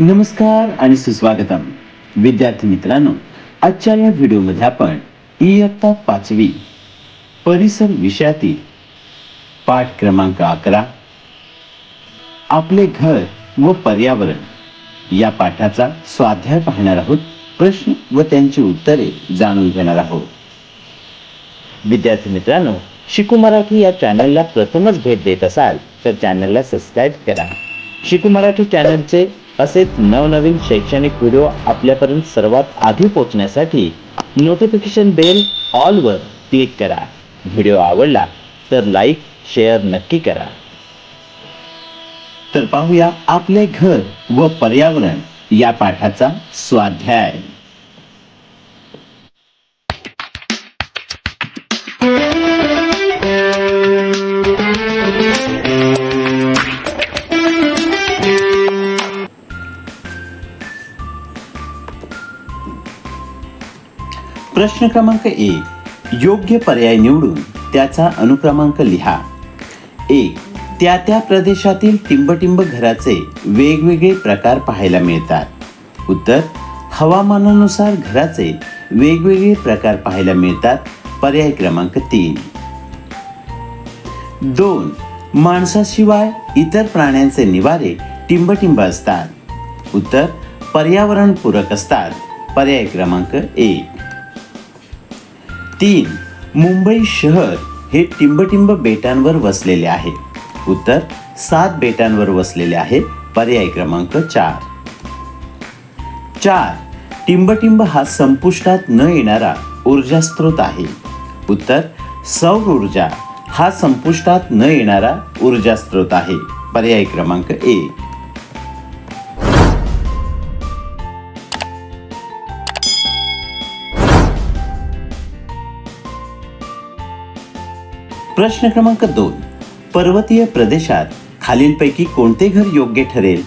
नमस्कार आणि सुस्वागतम. विद्यार्थी मित्रांनो आजच्या या व्हिडिओमध्ये आपण इयत्ता पाचवी परिसर विषयातील पाठ क्रमांक अकरा आपले घर व पर्यावरण या पाठाचा स्वाध्याय पाहणार आहोत. प्रश्न व त्यांची उत्तरे जाणून घेणार आहोत. विद्यार्थी मित्रांनो शिकू मराठी या चॅनलला प्रथमच भेट देत असाल तर चॅनलला सबस्क्राईब करा. शिकू मराठी चॅनलचे असेच नवनवीन शैक्षणिक व्हिडिओ आपल्यापर्यंत सर्वात आधी पोहोचण्यासाठी नोटिफिकेशन बेल ऑलवर क्लिक करा. व्हिडिओ आवडला तर लाईक शेअर नक्की करा. तर पाहूया आपले घर व पर्यावरण या पाठाचा स्वाध्याय. प्रश्न क्रमांक एक योग्य पर्याय निवडून त्याचा अनुक्रमांक लिहा. एक त्या त्या प्रदेशातील टिंबटिंब घराचे वेगवेगळे प्रकार पाहायला मिळतात. उत्तर हवामानानुसार घराचे वेगवेगळे प्रकार पाहायला मिळतात. पर्याय क्रमांक तीन. दोन माणसाशिवाय इतर प्राण्यांचे निवारे टिंबटिंब असतात. उत्तर पर्यावरणपूरक असतात. पर्याय क्रमांक एक तीन मुंबई शहर हे टिंबटिंब बेटांवर वसलेले आहे. उत्तर सात बेटांवर वसलेले आहे पर्याय क्रमांक चार. चार टिंबटिंब हा संपुष्टात न येणारा ऊर्जा स्रोत आहे. उत्तर सौर ऊर्जा हा संपुष्टात न येणारा ऊर्जा स्रोत आहे. पर्याय क्रमांक एक. प्रश्न क्रमांक दोन. पर्वतीय प्रदेशात खालीलपैकी कोणते घर योग्य ठरेल?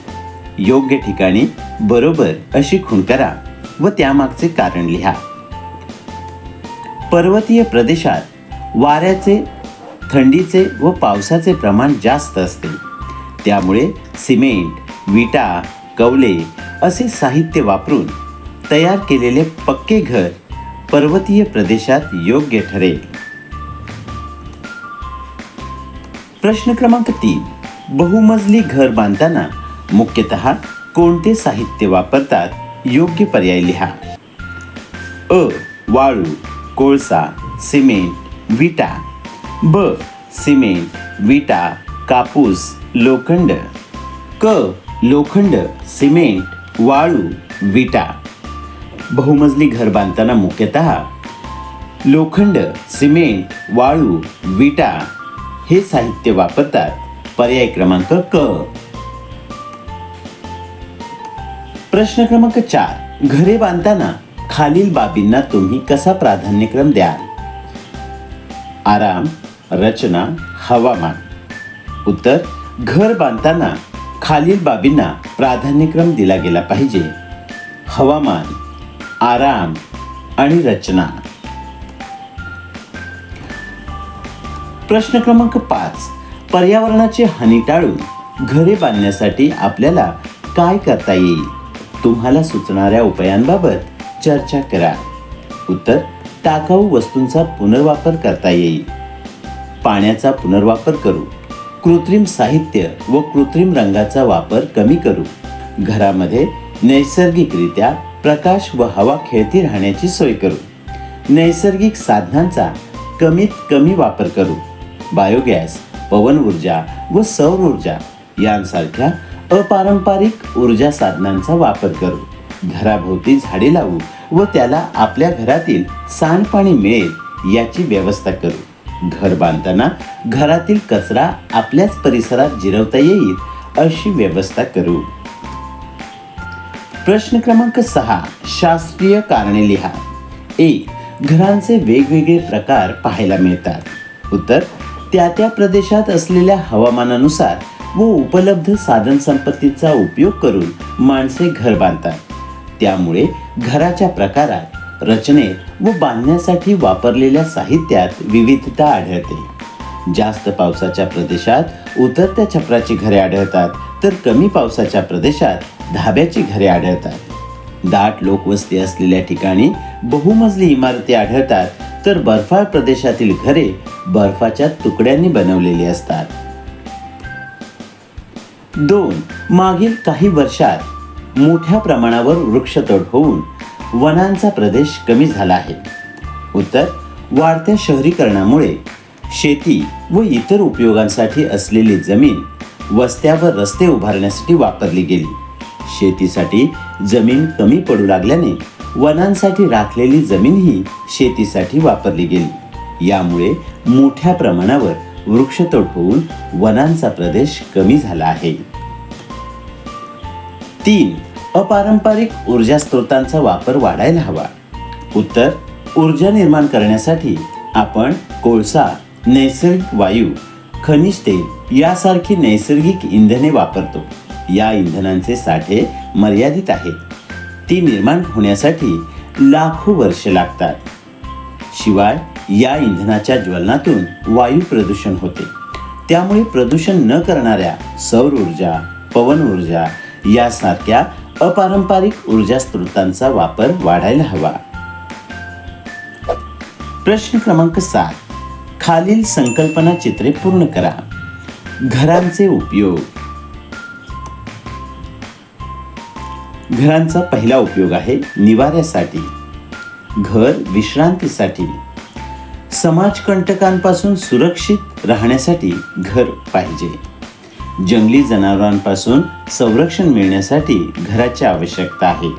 योग्य ठिकाणी बरोबर अशी खूण करा व त्यामागचे कारण लिहा. पर्वतीय प्रदेशात वाऱ्याचे थंडीचे व पावसाचे प्रमाण जास्त असते. त्यामुळे सिमेंट विटा कवले असे साहित्य वापरून तयार केलेले पक्के घर पर्वतीय प्रदेशात योग्य ठरेल. प्रश्न क्रमांक तीन. बहुमजली घर बांधताना मुख्यतः कोणते साहित्य वापरतात? योग्य पर्याय लिहा. अ. वाळू कोळसा सिमेंट विटा. ब. सिमेंट विटा कापूस लोखंड. क. लोखंड सिमेंट वाळू विटा. बहुमजली घर बांधताना मुख्यतः लोखंड सिमेंट वाळू विटा. हे साहित्य वापरतात. पर्याय क्रमांक क. प्रश्न क्रमांक चार. घरे बांधताना खालील बाबींना तुम्ही कसा प्राधान्यक्रम द्याल? आराम रचना हवामान. उत्तर घर बांधताना खालील बाबींना प्राधान्यक्रम दिला गेला पाहिजे. हवामान आराम आणि रचना. प्रश्न क्रमांक पाच. पर्यावरणाची हानी टाळून घरे बांधण्यासाठी आपल्याला काय करता येईल? तुम्हाला सुचणाऱ्या उपायांबाबत चर्चा करा. उत्तर टाकाऊ वस्तूंचा पुनर्वापर करता येईल. पाण्याचा पुनर्वापर करू. कृत्रिम साहित्य व कृत्रिम रंगाचा वापर कमी करू. घरामध्ये नैसर्गिकरित्या प्रकाश व हवा खेळती राहण्याची सोय करू. नैसर्गिक साधनांचा कमीत कमी वापर करू. बायोगॅस पवन ऊर्जा व सौर ऊर्जा यांसारख्या अपारंपरिक ऊर्जा साधनांचा वापर करू घराभोवती झाडे लावू व त्याला आपल्या घरातील सांडपाणी मिळेल याची व्यवस्था करू घर बांधताना घरातील कचरा आपल्याच परिसरात जिरवता येईल अशी व्यवस्था करू. प्रश्न क्रमांक सहा शास्त्रीय कारणे लिहा. एक घरांचे वेगवेगळे प्रकार पाहायला मिळतात. उत्तर त्या त्या प्रदेशात असलेल्या हवामानानुसार व उपलब्ध साधन संपत्तीचा उपयोग करून माणसे घर बांधतात. त्यामुळे घराच्या प्रकारात रचनेत व बांधण्यासाठी वापरलेल्या साहित्यात विविधता आढळते. जास्त पावसाच्या प्रदेशात उतरत्या छपराची घरे आढळतात तर कमी पावसाच्या प्रदेशात धाब्याची घरे आढळतात. दाट लोकवस्ती असलेल्या ठिकाणी बहुमजली इमारती आढळतात तर बर्फाळ प्रदेशातील घरे बर्फाच्या तुकड्यांनी बनवलेली असतात. दोन मागील काही वर्षात मोठ्या प्रमाणावर वृक्षतोड होऊन वनांचा प्रदेश कमी झाला आहे. उत्तर वाढत्या शहरीकरणामुळे शेती व इतर उपयोगांसाठी असलेली जमीन वस्त्यावर रस्ते उभारण्यासाठी वापरली गेली. शेतीसाठी जमीन कमी पडू लागल्याने वनांसाठी राखलेली जमीनही शेतीसाठी वापरली गेली. यामुळे मोठ्या प्रमाणावर वृक्षतोड होऊन वनांचा प्रदेश कमी झाला आहे. तीन अपारंपरिक ऊर्जा स्रोतांचा वापर वाढायला हवा. उत्तर ऊर्जा निर्माण करण्यासाठी आपण कोळसा नैसर्गिक वायू खनिज तेल यासारखी नैसर्गिक इंधने वापरतो. या इंधनांचे साठे मर्यादित आहेत. ती निर्माण होण्यासाठी लाखो वर्ष लागतात. शिवाय या इंधनाच्या ज्वलनातून वायू प्रदूषण होते. त्यामुळे प्रदूषण न करणाऱ्या सौर ऊर्जा पवन ऊर्जा यासारख्या अपारंपरिक ऊर्जा स्रोतांचा वापर वाढायला हवा. प्रश्न क्रमांक सात. खालील संकल्पना चित्रे पूर्ण करा. घरांचे उपयोग. घरांचा पहिला उपयोग आहे निवाऱ्यासाठी घर विश्रांतीसाठी समाजकंटकांपासून सुरक्षित राहण्यासाठी घर पाहिजे जंगली जनावरांपासून संरक्षण मिळण्यासाठी घराची आवश्यकता आहे.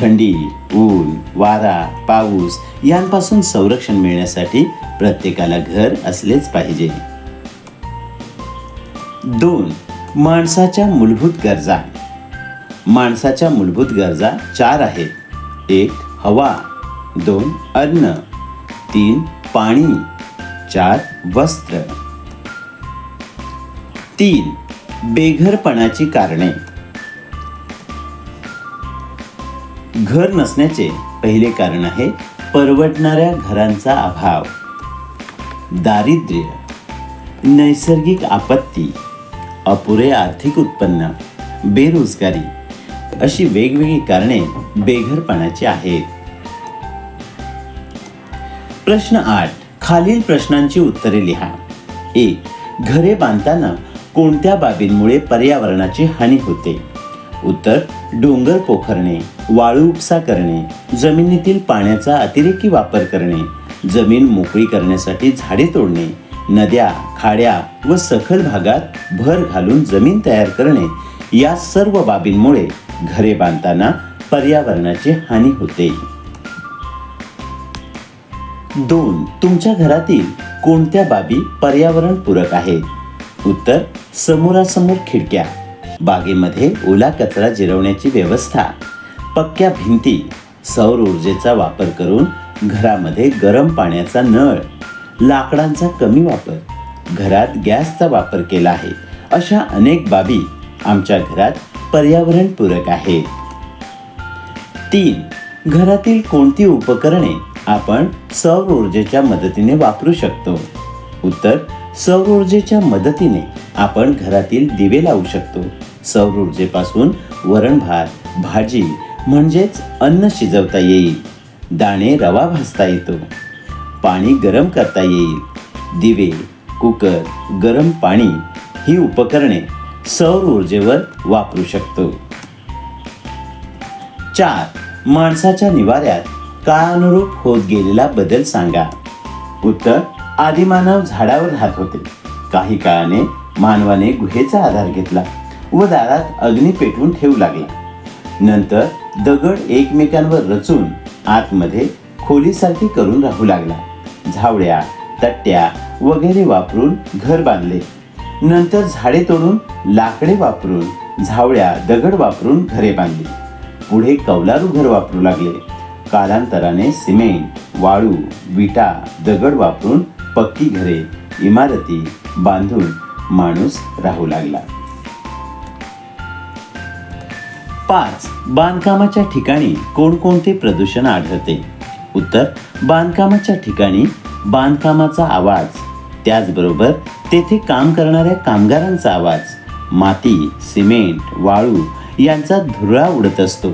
थंडी ऊन वारा पाऊस यांपासून संरक्षण मिळण्यासाठी प्रत्येकाला घर असलेच पाहिजे. दोन माणसाच्या मूलभूत गरजा. माणसाच्या मूलभूत गरजा चार आहेत. एक हवा. दोन अन्न. तीन पाणी. चार वस्त्र. तीन बेघरपणाची कारणे. घर नसण्याचे पहिले कारण आहे परवडणाऱ्या घरांचा अभाव. दारिद्र्य. नैसर्गिक आपत्ती. अपुरे आर्थिक उत्पन्न. बेरोजगारी. अशी वेगवेगळी कारणे बेघरपणाची आहेत. प्रश्न आठ. खालील प्रश्नांची उत्तरे लिहा. एक. घरे बांधताना कोणत्या बाबींमुळे पर्यावरणाची हानी होते? उत्तर. डोंगर पोखरणे वाळू उपसा करणे जमिनीतील पाण्याचा अतिरेकी वापर करणे जमीन मोकळी करण्यासाठी झाडे तोडणे नद्या खाड्या व सखल भागात भर घालून जमीन तयार करणे या सर्व बाबींमुळे घरे बांधताना पर्यावरणाची हानी होते. दोन तुमच्या घरातील कोणत्या बाबी पर्यावरण पूरक आहेत? उत्तर समोरासमोर खिडक्या. बागेमध्ये ओला कचरा जिरवण्याची व्यवस्था. पक्क्या भिंती सौर ऊर्जेचा वापर करून घरामध्ये गरम पाण्याचा नळ. लाकडांचा कमी वापर. घरात गॅसचा वापर केला आहे. अशा अनेक बाबी आमच्या घरात पर्यावरणपूरक आहेत तीन घरातील कोणती उपकरणे आपण सौर ऊर्जेच्या मदतीने वापरू शकतो? उत्तर सौर ऊर्जेच्या मदतीने आपण घरातील दिवे लावू शकतो. सौर ऊर्जेपासून वरण भात भाजी म्हणजेच अन्न शिजवता येईल. दाणे रवा भाजता येतो. पाणी गरम करता येईल. दिवे कुकर गरम पाणी ही उपकरणे सौर ऊर्जेवर वापरू शकतो. चार माणसाच्या निवाऱ्यात काळानुरूप होत गेलेला बदल सांगा. उत्तर आदिमानव झाडावर राहत होते. काही काळाने मानवाने गुहेचा आधार घेतला व दारात अग्नी पेटवून ठेवू लागला. नंतर दगड एकमेकांवर रचून आतमध्ये खोलीसारखी करून राहू लागला. झावड्या तट्ट्या वगैरे वापरून घर बांधले. नंतर झाडे तोडून लाकडे वापरून झावळ्या दगड वापरून घरे बांधली. पुढे कौलारू घर वापरू लागले. कालांतराने सिमेंट वाळू विटा दगड वापरून पक्की घरे इमारती बांधून माणूस राहू लागला. पाच. बांधकामाच्या ठिकाणी कोणकोणते प्रदूषण आढळते? उत्तर. बांधकामाच्या ठिकाणी बांधकामाचा आवाज. त्याचबरोबर तेथे काम करणाऱ्या कामगारांचा आवाज माती सिमेंट वाळू यांचा धुरळा उडत असतो.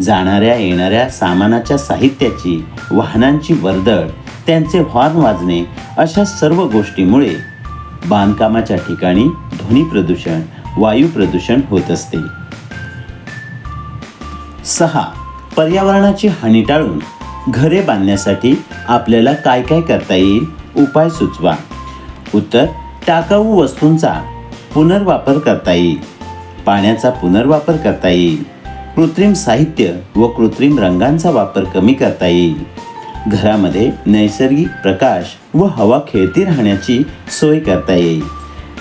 जाणाऱ्या येणाऱ्या सामानाच्या साहित्याची वाहनांची वर्दळ त्यांचे हॉर्न वाजणे अशा सर्व गोष्टीमुळे बांधकामाच्या ठिकाणी ध्वनी प्रदूषण वायू प्रदूषण होत असते. सहा. पर्यावरणाची हानी टाळून घरे बांधण्यासाठी आपल्याला काय काय करता येईल? उपाय सुचवा. उत्तर टाकाऊ वस्तूंचा पुनर्वापर करता येईल. पाण्याचा पुनर्वापर करता येईल. कृत्रिम साहित्य व कृत्रिम रंगांचा वापर कमी करता येईल. घरामध्ये नैसर्गिक प्रकाश व हवा खेळती राहण्याची सोय करता येईल.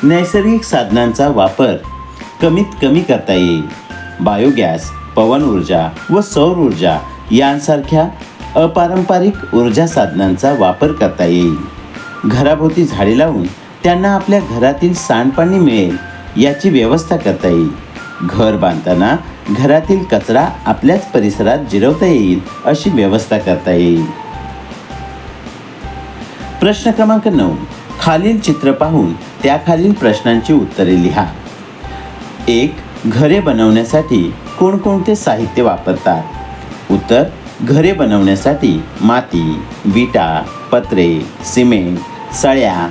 नैसर्गिक साधनांचा वापर कमीत कमी करता येईल. बायोगॅस पवन ऊर्जा व सौर ऊर्जा यांसारख्या अपारंपरिक ऊर्जा साधनांचा वापर करता येईल. घराभोवती झाडे लावून त्यांना आपल्या घरातील सांडपाणी मिळेल याची व्यवस्था करता येईल. घर बांधताना घरातील कचरा आपल्याच परिसरात जिरवता येईल अशी व्यवस्था करता येईल. प्रश्न क्रमांक नऊ. खालील चित्र पाहून त्याखालील प्रश्नांची उत्तरे लिहा. एक घरे बनवण्यासाठी कोणकोणते साहित्य वापरतात? उत्तर घरे बनवण्यासाठी माती विटा पत्रे सिमेंट सळ्या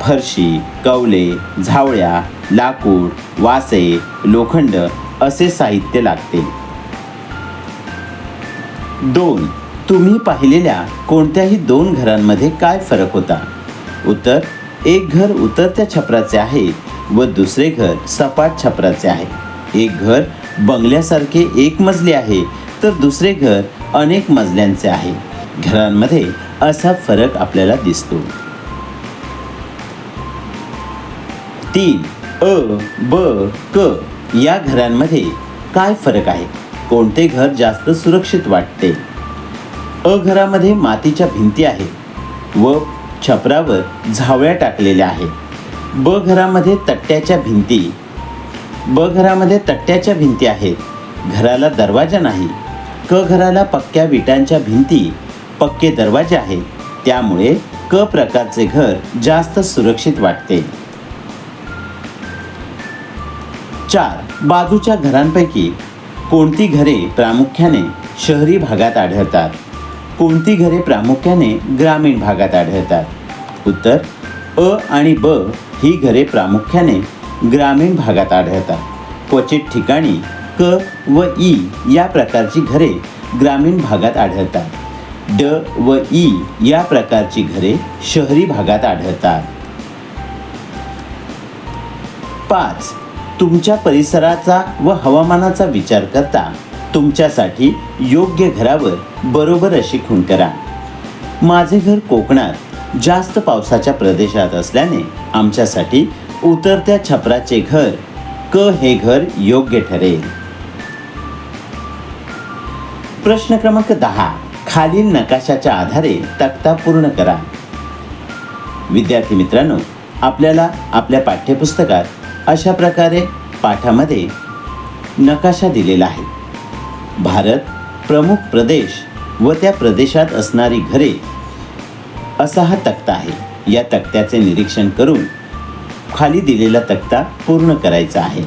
फरशी कवले झावळ्या लाकूड वासे लोखंड असे साहित्य लागते. दोन. तुम्ही पाहिलेल्या कोणत्याही दोन घरांमध्ये काय फरक होता? उत्तर एक घर उतरत्या छपराचे आहे व दुसरे घर सपाट छपराचे आहे. एक घर बंगल्यासारखे एक मजले आहे तर दुसरे घर अनेक मजल्यांचे आहे. घरांमध्ये असा फरक आपल्याला दिसतो. तीन अ ब क या घरांमध्ये काय फरक आहे? कोणते घर जास्त सुरक्षित वाटते? अ घरामध्ये मातीच्या भिंती आहेत. व छपरावर झावळ्या टाकलेल्या आहेत. ब घरामध्ये तट्ट्याच्या भिंती. ब घरामध्ये तट्ट्याच्या भिंती आहेत. घराला दरवाजा नाही. क घराला पक्क्या विटांच्या भिंती. पक्के दरवाजे आहेत. त्यामुळे क प्रकारचे घर जास्त सुरक्षित वाटते. चार बाजूच्या घरांपैकी कोणती घरे प्रामुख्याने शहरी भागात आढळतात? कोणती घरे प्रामुख्याने ग्रामीण भागात आढळतात? उत्तर अ आणि ब ही घरे प्रामुख्याने ग्रामीण भागात आढळतात. क्वचित ठिकाणी क व ई या प्रकारची घरे ग्रामीण भागात आढळतात. ड व ई या प्रकारची घरे शहरी भागात आढळतात. पाच. तुमच्या परिसराचा व हवामानाचा विचार करता तुमच्यासाठी योग्य घरावर बरोबर अशी खूण करा. माझे घर कोकणात जास्त पावसाच्या प्रदेशात असल्याने आमच्यासाठी उतरत्या छपराचे घर क हे घर योग्य ठरेल. प्रश्न क्रमांक दहा. खालील नकाशाच्या आधारे तक्ता पूर्ण करा. विद्यार्थी मित्रांनो आपल्याला आपल्या पाठ्यपुस्तकात अशा प्रकारे पाठामध्ये नकाशा दिलेला आहे. भारत प्रमुख प्रदेश व त्या प्रदेशात असणारी घरे असा हा तक्ता आहे. या तक्त्याचे निरीक्षण करून खाली दिलेला तक्ता पूर्ण करायचा आहे.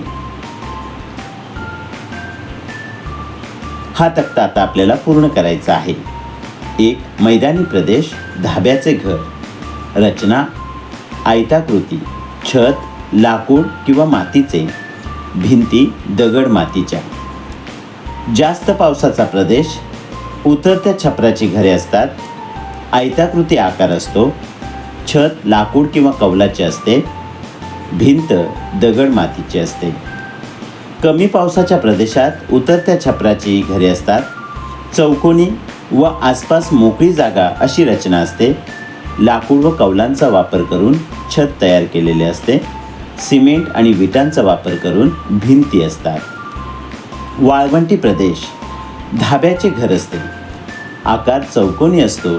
हा तक्ता आता आपल्याला पूर्ण करायचा आहे. एक मैदानी प्रदेश धाब्याचे घर. रचना आयताकृती छत लाकूड किंवा मातीचे भिंती दगड मातीच्या. जास्त पावसाचा प्रदेश उतरत्या छपराची घरे असतात. आयताकृती आकार असतो. छत लाकूड किंवा कौलाचे असते. भिंत दगड मातीची असते. कमी पावसाच्या प्रदेशात उतरत्या छपराची घरे असतात. चौकोनी व आसपास मोकळी जागा अशी रचना असते. लाकूड व कौलांचा वापर करून छत तयार केलेले असते. सिमेंट आणि विटांचा वापर करून भिंती असतात. वाळवंटी प्रदेश. धाब्याचे घर असते. आकार चौकोनी असतो.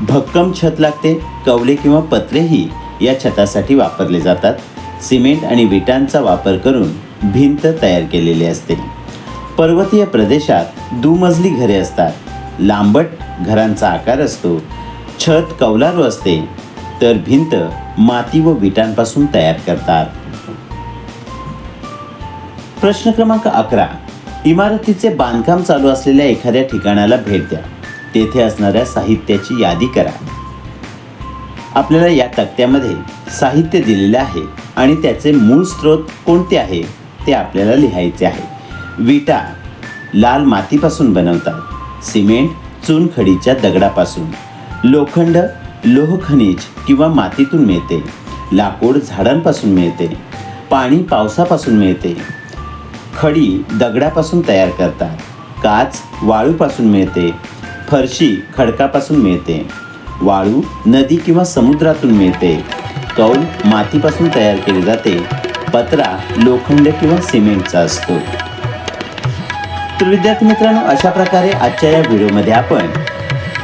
भक्कम छत लागते. कवले किंवा पत्रेही या छतासाठी वापरले जातात. सिमेंट आणि विटांचा वापर करून भिंत तयार केलेली असते. पर्वतीय प्रदेशात दुमजली घरे असतात. लांबट घरांचा आकार असतो. छत कौलारू असते तर भिंत माती व विटांपासून तयार करतात. प्रश्न क्रमांक अकरा. इमारतीचे बांधकाम चालू असलेल्या एखाद्या ठिकाणाला भेट द्या. तेथे असणाऱ्या साहित्याची यादी करा. आपल्याला या तक्त्यामध्ये साहित्य दिलेले आहे आणि त्याचे मूळ स्रोत कोणते आहे ते आपल्याला लिहायचे आहे. विटा लाल मातीपासून बनवतात. सिमेंट चुनखडीच्या दगडापासून. लोखंड लोह खनिज किंवा मातीतून मिळते. लाकूड झाडांपासून मिळते. पाणी पावसापासून मिळते. खडी दगडापासून तयार करतात. काच वाळूपासून मिळते. फरशी खडकापासून मिळते. वाळू नदी किंवा समुद्रातून मिळते. कौल मातीपासून तयार केले जाते. पत्रा लोखंड किंवा सिमेंटचा असतो. तर विद्यार्थी मित्रांनो अशा प्रकारे आजच्या या व्हिडिओमध्ये आपण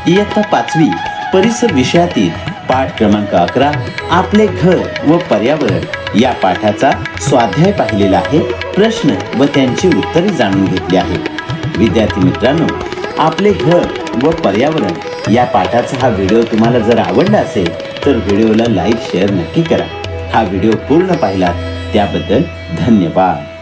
इयत्ता पाचवी परिसर विषयातील पाठ क्रमांक अकरा आपले घर व पर्यावरण या पाठाचा स्वाध्याय पाहिलेला आहे प्रश्न व त्यांची उत्तरे जाणून घेतली आहेत. विद्यार्थी मित्रांनो आपले घर व पर्यावरण या पाठाचा हा व्हिडिओ तुम्हाला जर आवडला असेल तर व्हिडिओला लाईक शेअर नक्की करा. हा व्हिडिओ पूर्ण पाहिला त्याबद्दल धन्यवाद.